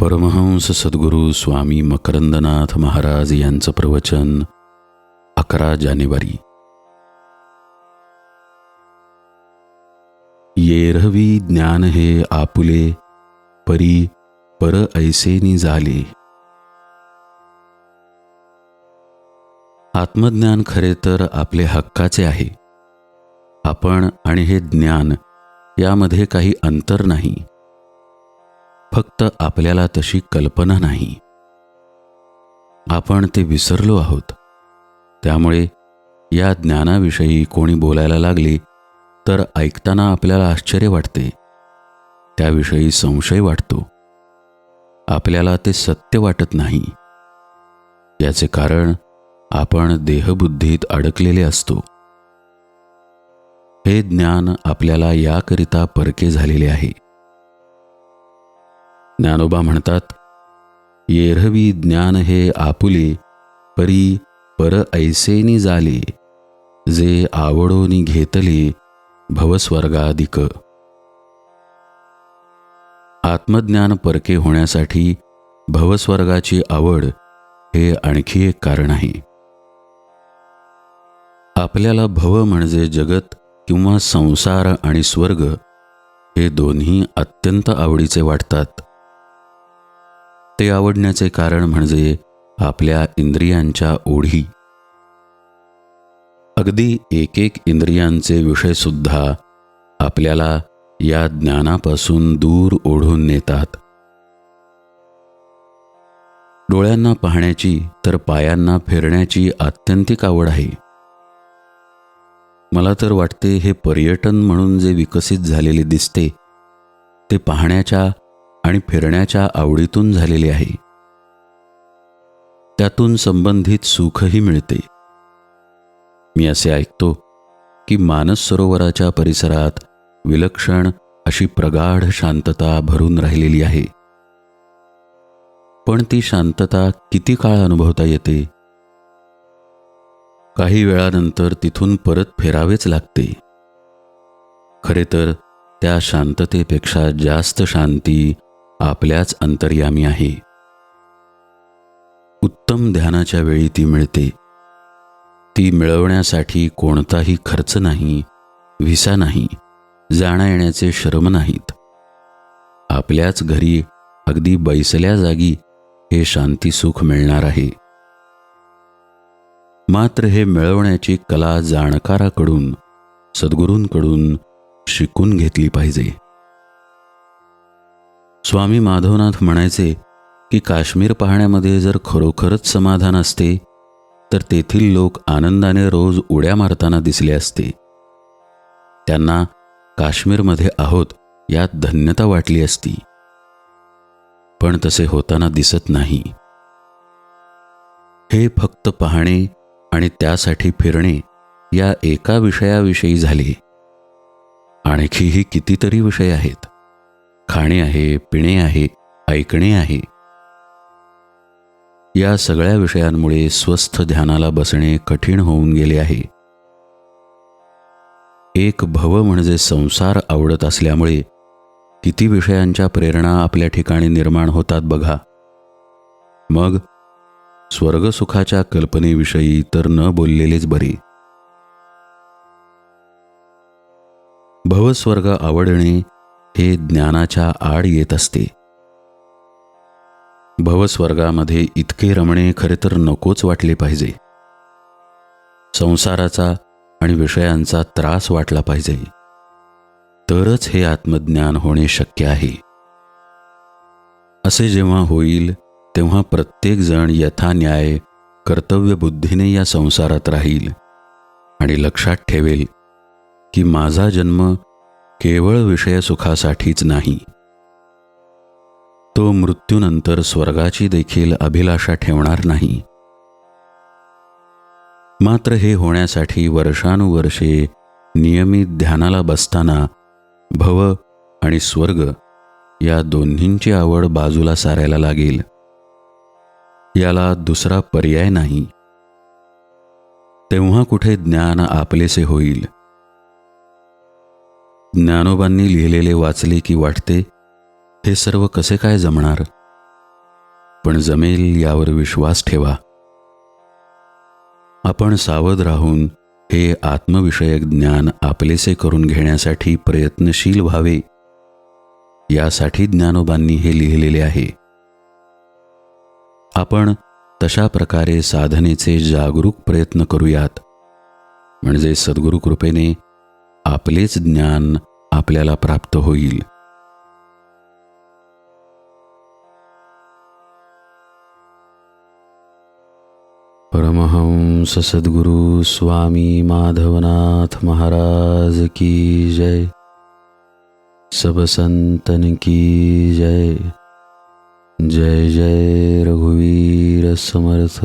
परमहंस सद्गुरू स्वामी मकरंदनाथ महाराज यांचं प्रवचन अकरा जानेवारी. येरहवी ज्ञान हे आपुले परी पर ऐसेनी झाले आत्मज्ञान खरे तर आपले हक्काचे आहे. आपण आणि हे ज्ञान यामध्ये काही अंतर नाही. फक्त आपल्याला तशी कल्पना नाही. आपण ते विसरलो आहोत. त्यामुळे या ज्ञानाविषयी कोणी बोलायला लागले तर ऐकताना आपल्याला आश्चर्य वाटते. त्याविषयी संशय वाटतो. आपल्याला ते सत्य वाटत नाही. याचे कारण आपण देहबुद्धीत अडकलेले असतो. हे ज्ञान आपल्याला याकरिता परके झालेले आहे. ज्ञानोबा म्हणतात येरहवी ज्ञान हे आपुले परी पर ऐसेनी झाली जे आवडोनी घेतले भवस्वर्गाधिक. आत्मज्ञान परके होण्यासाठी भवस्वर्गाची आवड हे आणखी एक कारण आहे. आपल्याला भव म्हणजे जगत किंवा संसार आणि स्वर्ग हे दोन्ही अत्यंत आवडीचे वाटतात. ते आवडण्याचे कारण म्हणजे आपल्या इंद्रियांच्या ओढी. अगदी एक एक इंद्रियांचे विषयसुद्धा आपल्याला या ज्ञानापासून दूर ओढून नेतात. डोळ्यांना पाहण्याची तर पायांना फिरण्याची आत्यंतिक आवड आहे. मला तर वाटते हे पर्यटन म्हणून जे विकसित झालेले दिसते ते पाहण्याच्या आणि फिरण्याच्या आवडीतून झालेले आहे. त्यातून संबंधित सुखही मिळते. मी असे ऐकतो की मानस सरोवराच्या परिसरात विलक्षण अशी प्रगाढ शांतता भरून राहिलेली आहे. पण ती शांतता किती काळ अनुभवता येते? काही वेळानंतर तिथून परत फेरावेच लागते. खरे तर त्या शांततेपेक्षा जास्त शांती आपल्याच अंतर्यामी आहे. उत्तम ध्यानाच्या वेळी ती मिळते. ती मिळवण्यासाठी कोणताही खर्च नाही व्हिसा नाही जाण्या येण्याचे श्रम नाहीत. आपल्याच घरी अगदी बैसल्या जागी हे शांती सुख मिळणार आहे. मात्र हे मिळवण्याची कला जाणकाराकडून सद्गुरूंकडून शिकून घेतली पाहिजे. स्वामी माधवनाथ म्हणायचे की काश्मीर पाहण्यामध्ये जर खरोखरच समाधान असते तर तेथील लोक आनंदाने रोज उड्या मारताना दिसले असते. त्यांना काश्मीरमध्ये आहोत यात धन्यता वाटली असती. पण तसे होताना दिसत नाही. हे फक्त पाहणे आणि त्यासाठी फिरणे या एका विषयाविषयी झाले. आणखीही कितीतरी विषय आहेत. खाणे आहे पिणे आहे ऐकणे आहे. या सगळ्या विषयांमुळे स्वस्थ ध्यानाला बसणे कठीण होऊन गेले आहे. एक भव म्हणजे संसार आवडत असल्यामुळे किती विषयांच्या प्रेरणा आपल्या ठिकाणी निर्माण होतात बघा. मग स्वर्गसुखाच्या कल्पनेविषयी तर न बोललेलेच बरे. भवस्वर्ग आवडणे हे ज्ञानाच्या आड येत असते. भवस्वर्गामध्ये इतके रमणे खरे तर नकोच वाटले पाहिजे. संसाराचा आणि विषयांचा त्रास वाटला पाहिजे. तरच हे आत्मज्ञान होणे शक्य आहे. असे जेव्हा होईल तेव्हा प्रत्येकजण यथान्याय कर्तव्यबुद्धीने या संसारात राहील आणि लक्षात ठेवेल की माझा जन्म केवळ विषयसुखासाठीच नाही. तो मृत्यूनंतर स्वर्गाची देखील अभिलाषा ठेवणार नाही. मात्र हे होण्यासाठी वर्षानुवर्षे नियमित ध्यानाला बसताना भव आणि स्वर्ग या दोन्हींची आवड बाजूला सारायला लागेल. याला दुसरा पर्याय नाही. तेव्हा कुठे ज्ञान आपलेसे होईल. ज्ञानोबांनी लिहिलेले वाचले की वाटते हे सर्व कसे काय जमणार? पण जमेल यावर विश्वास ठेवा. आपण सावध राहून हे आत्मविषयक ज्ञान आपलेसे करून घेण्यासाठी प्रयत्नशील व्हावे. यासाठी ज्ञानोबांनी हे लिहिलेले आहे. आपण तशा प्रकारे साधनेचे जागरूक प्रयत्न करूयात. म्हणजे सद्गुरू कृपेने आपलेच ज्ञान आपल्याला प्राप्त होईल. परमहंस सद्गुरु स्वामी माधवनाथ महाराज की जय. सब संतन की जय. जय जय रघुवीर समर्थ.